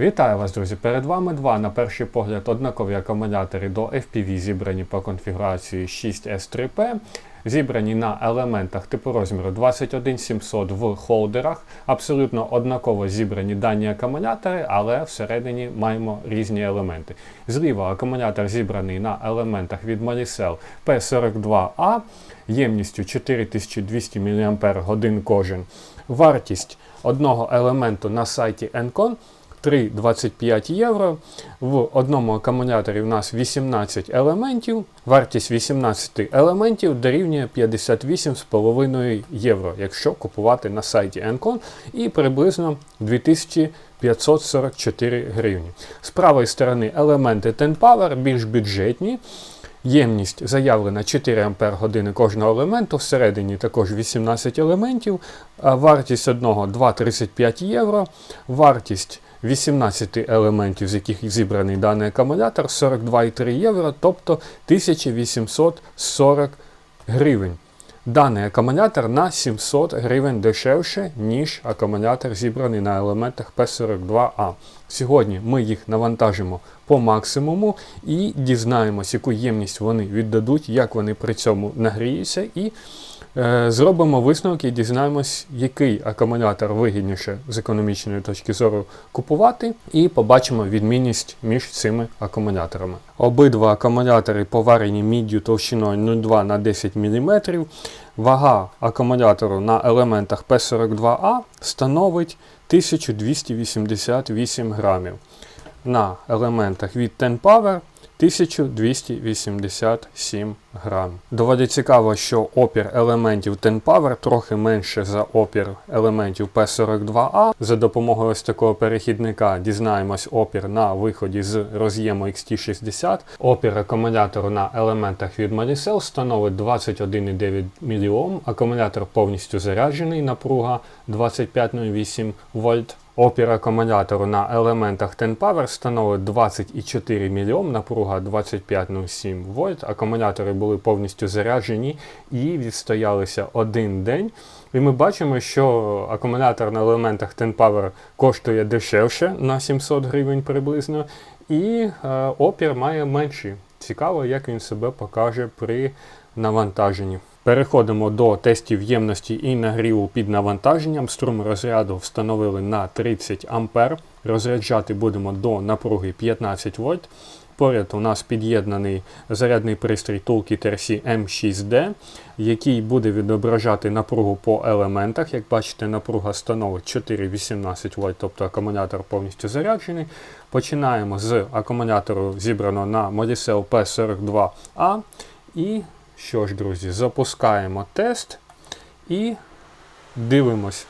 Вітаю вас, друзі! Перед вами два, на перший погляд, однакові акумулятори до FPV, зібрані по конфігурації 6S3P, зібрані на елементах типу розміру 21700 в холдерах. Абсолютно однаково зібрані дані акумулятори, але всередині маємо різні елементи. Зліва акумулятор зібраний на елементах від Molicel P42A ємністю 4200 мАч кожен. Вартість одного елементу на сайті Encon 3,25 євро. В одному акумуляторі у нас 18 елементів. Вартість 18 елементів дорівнює 58,5 євро, якщо купувати на сайті Encon, і приблизно 2544 гривні. З правої сторони елементи TenPower більш бюджетні. Ємність заявлена 4 Ампер години кожного елементу, всередині також 18 елементів, вартість одного 2,35 євро, вартість 18 елементів, з яких зібраний даний акумулятор 42,3 євро, тобто 1840 гривень. Даний акумулятор на 700 гривень дешевше, ніж акумулятор зібраний на елементах P42A. Сьогодні ми їх навантажимо по максимуму і дізнаємось, яку ємність вони віддадуть, як вони при цьому нагріються. і зробимо висновки і дізнаємось, який акумулятор вигідніше з економічної точки зору купувати, і побачимо відмінність між цими акумуляторами. Обидва акумулятори поварені міддю товщиною 0,2 на 10 мм. Вага акумулятору на елементах P42A становить 1288 грамів. На елементах від Ten Power 1287 грам. Доволі цікаво, що опір елементів TenPower трохи менше за опір елементів P42A. За допомогою ось такого перехідника дізнаємось опір на виході з роз'єму XT60. Опір акумулятору на елементах від Molicel становить 21,9 мОм. Акумулятор повністю заряджений, напруга 25,08 вольт. Опір акумулятору на елементах TenPower становить 24 мОм, напруга 25,07 вольт. Акумулятори були повністю заряджені і відстоялися один день. І ми бачимо, що акумулятор на елементах TenPower коштує дешевше на 700 гривень приблизно, і е, опір має менший. Цікаво, як він себе покаже при навантаженні. Переходимо до тестів ємності і нагріву під навантаженням. Струм розряду встановили на 30 А. Розряджати будемо до напруги 15 вольт. Поряд у нас під'єднаний зарядний пристрій Toolkit RC M6D, який буде відображати напругу по елементах. Як бачите, напруга становить 4,18 вольт, тобто акумулятор повністю заряджений. Починаємо з акумулятору, зібраного на Molicel P42A. І що ж, друзі, запускаємо тест і дивимось.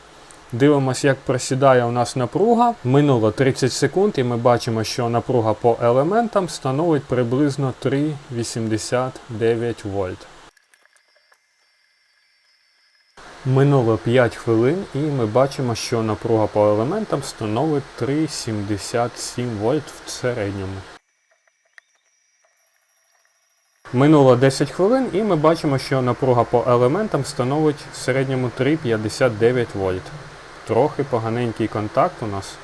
Дивимось, як просідає у нас напруга. Минуло 30 секунд, і ми бачимо, що напруга по елементам становить приблизно 3,89 вольт. Минуло 5 хвилин, і ми бачимо, що напруга по елементам становить 3,77 вольт в середньому. Минуло 10 хвилин і ми бачимо, що напруга по елементам становить в середньому 3,59 вольт. Трохи поганенький контакт у нас.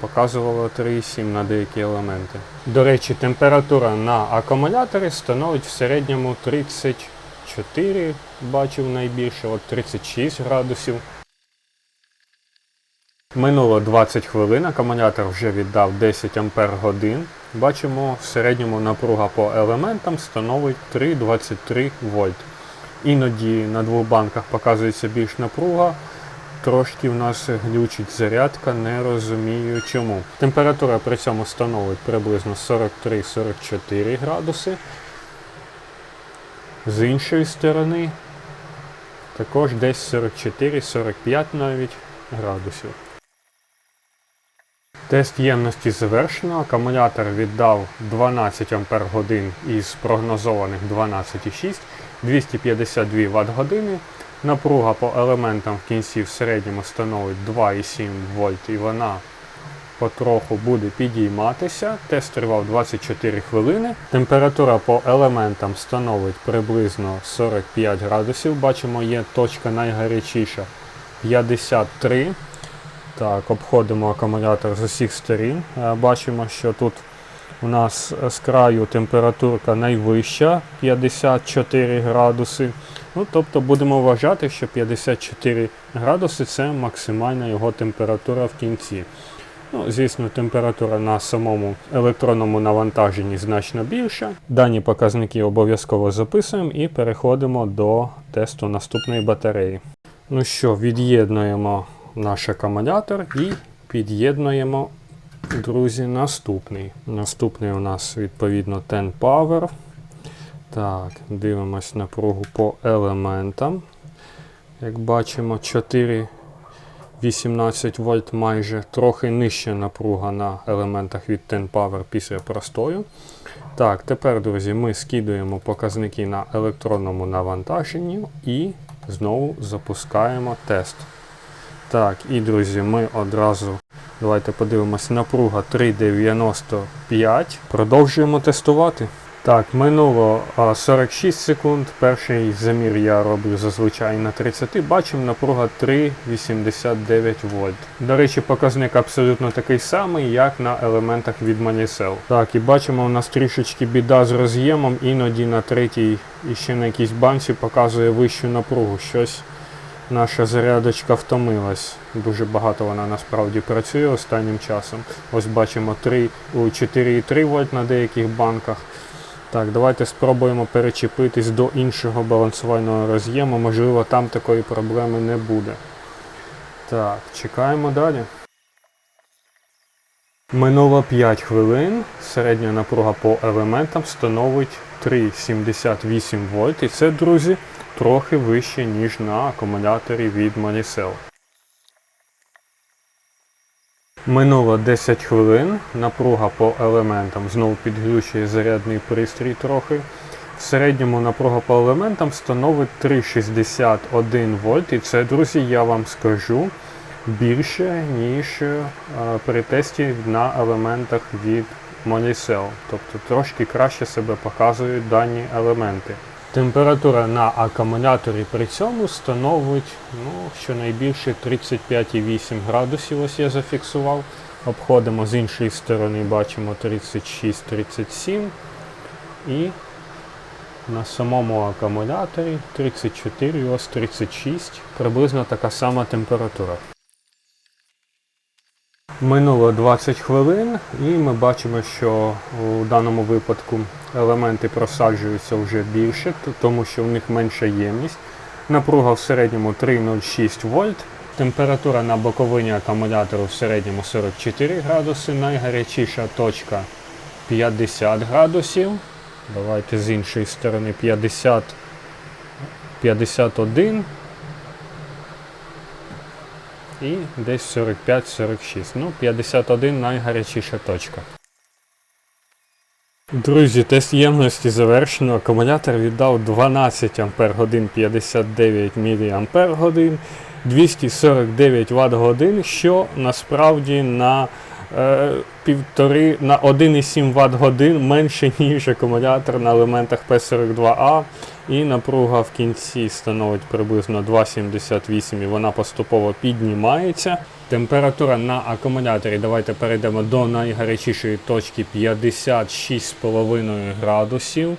Показувало 3,7 на деякі елементи. До речі, температура на акумуляторі становить в середньому 34, бачив найбільше, от 36 градусів. Минуло 20 хвилин, акумулятор вже віддав 10 Ампер годин. Бачимо, в середньому напруга по елементам становить 3,23 вольт. Іноді на двох банках показується більш напруга. Трошки в нас глючить зарядка, не розумію чому. Температура при цьому становить приблизно 43-44 градуси. З іншої сторони також десь 44-45 навіть градусів. Тест ємності завершено. Акумулятор віддав 12 Ах із прогнозованих 12,6, 252 Вт години. Напруга по елементам в кінці в середньому становить 2,7 вольт і вона потроху буде підійматися. Тест тривав 24 хвилини. Температура по елементам становить приблизно 45 градусів. Бачимо, є точка найгарячіша 53. Так, обходимо акумулятор з усіх сторін. Е, Бачимо, що тут у нас з краю температурка найвища 54 градуси. Ну, тобто будемо вважати, що 54 градуси це максимальна його температура в кінці. Ну, звісно, температура на самому електронному навантаженні значно більша. Дані показники обов'язково записуємо і переходимо до тесту наступної батареї. Ну що, від'єднуємо наш акумулятор і під'єднуємо, друзі, наступний. Наступний у нас відповідно Ten Power. Так, дивимось напругу по елементам. Як бачимо, 4 18 вольт майже трохи нижча напруга на елементах від Ten Power після простою. Так, тепер, друзі, ми скидуємо показники на електронному навантаженні і знову запускаємо тест. Так, і друзі, ми одразу давайте подивимось, напруга 3,95. Продовжуємо тестувати. Так, минуло 46 секунд. Перший замір я роблю зазвичай на 30. Бачимо напруга 3,89 вольт. До речі, показник абсолютно такий самий, як на елементах від Manicel. Так, і бачимо, у нас трішечки біда з роз'ємом, іноді на третій і ще на якійсь банці показує вищу напругу. Щось наша зарядочка втомилась. Дуже багато вона насправді працює останнім часом. Ось бачимо 4,3 вольт на деяких банках. Так, давайте спробуємо перечепитись до іншого балансувального роз'єму. Можливо, там такої проблеми не буде. Так, чекаємо далі. Минуло 5 хвилин. Середня напруга по елементам становить 3,78 вольт. І це, друзі, трохи вище, ніж на акумуляторі від Monicel. Минуло 10 хвилин, напруга по елементам знову підглючує зарядний пристрій трохи. В середньому напруга по елементам становить 3,61 вольт. І це, друзі, я вам скажу більше, ніж е, при тесті на елементах від Monicel. Тобто трошки краще себе показують дані елементи. Температура на акумуляторі при цьому становить ну, щонайбільше 35,8 градусів. Ось я зафіксував. Обходимо з іншої сторони, бачимо 36-37. І на самому акумуляторі 34, ось 36, приблизно така сама температура. Минуло 20 хвилин, і ми бачимо, що у даному випадку елементи просаджуються вже більше, тому що у них менша ємність. Напруга в середньому 3,06 вольт. Температура на боковині акумулятору в середньому 44 градуси, найгарячіша точка 50 градусів. Давайте з іншої сторони 50, 51 і десь 45-46. Ну, 51 найгарячіша точка. Друзі, тест ємності завершено. Акумулятор віддав 12 Ах 59 мАч, 249 Вт годин, що насправді на е, півтори на 1,7 Вт годин менше, ніж акумулятор на елементах P42A. І напруга в кінці становить приблизно 2,78 і вона поступово піднімається. Температура на акумуляторі, давайте перейдемо до найгарячішої точки 56,5 градусів.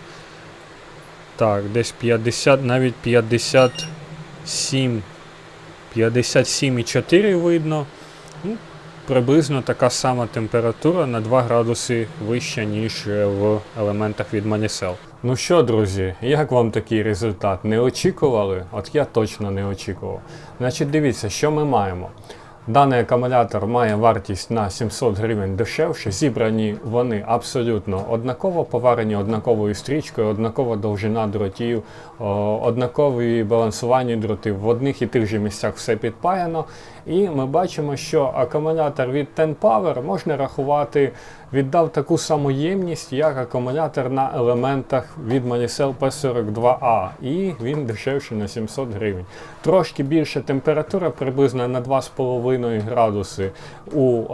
Так, десь 50, навіть 57, 57,4 видно. Ну, приблизно така сама температура на 2 градуси вища, ніж е, в елементах від Manicel. Ну що, друзі, як вам такий результат? Не очікували? От я точно не очікував. Значить, дивіться, що ми маємо. Даний акумулятор має вартість на 700 гривень дешевше. Зібрані вони абсолютно однаково, поварені однаковою стрічкою, однакова довжина дротів, однакові балансування дротів. В одних і тих же місцях все підпаяно. І ми бачимо, що акумулятор від Ten Power можна рахувати, віддав таку саму ємність, як акумулятор на елементах від Manicel P42A. І він дешевший на 700 гривень. Трошки більша температура, приблизно на 2,5 градуси у е,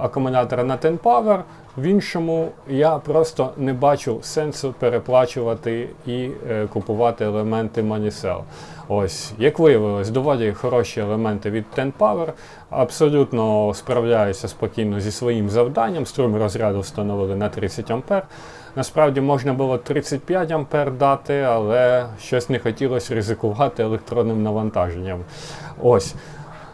акумулятора на Ten Power. В іншому я просто не бачу сенсу переплачувати і е, купувати елементи Manicel. Ось, як виявилось, доволі хороші елементи від Ten Power. Абсолютно справляюся спокійно зі своїм завданням. Струм розряду встановили на 30 А. Насправді можна було 35 А дати, але щось не хотілося ризикувати електронним навантаженням. Ось.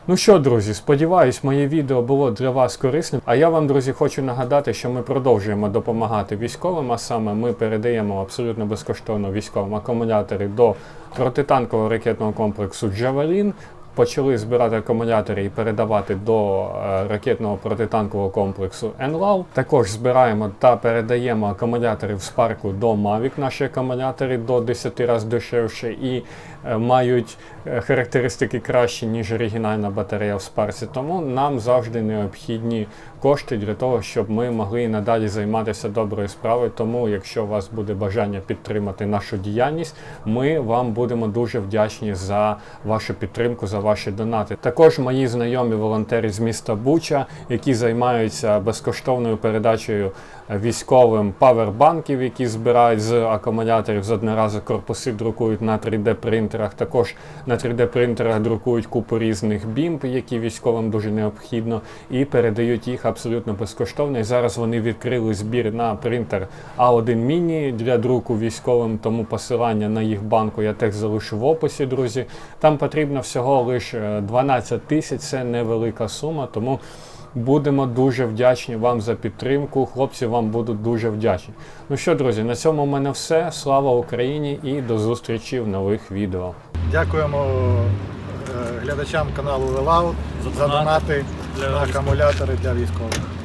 Ну що, друзі, сподіваюсь, моє відео було для вас корисним. А я вам, друзі, хочу нагадати, що ми продовжуємо допомагати військовим, а саме ми передаємо абсолютно безкоштовно військовим акумулятори до протитанкового ракетного комплексу Джавелін. Почали збирати акумулятори і передавати до е, ракетного протитанкового комплексу ЕНЛАВ. Також збираємо та передаємо акумулятори в спарку до Mavic. Наші акумулятори до 10 разів дешевше і мають е, характеристики кращі, ніж оригінальна батарея в спарці. Тому нам завжди необхідні кошти для того, щоб ми могли і надалі займатися доброю справою. Тому, якщо у вас буде бажання підтримати нашу діяльність, ми вам будемо дуже вдячні за вашу підтримку, за ваші донати. Також мої знайомі волонтери з міста Буча, які займаються безкоштовною передачею військовим павербанків, які збирають з акумуляторів з одноразових корпуси, друкують на 3D принтерах. Також на 3D принтерах друкують купу різних бімб, які військовим дуже необхідно, і передають їх абсолютно безкоштовно. І зараз вони відкрили збір на принтер А1 Mini для друку військовим, тому посилання на їх банку я теж залишу в описі, друзі. Там потрібно всього лише 12 тисяч, це невелика сума, тому. Будемо дуже вдячні вам за підтримку. Хлопці вам будуть дуже вдячні. Ну що, друзі, на цьому в мене все. Слава Україні і до зустрічі в нових відео. Дякуємо е, глядачам каналу Велау За за донати донати для на акумулятори для військових.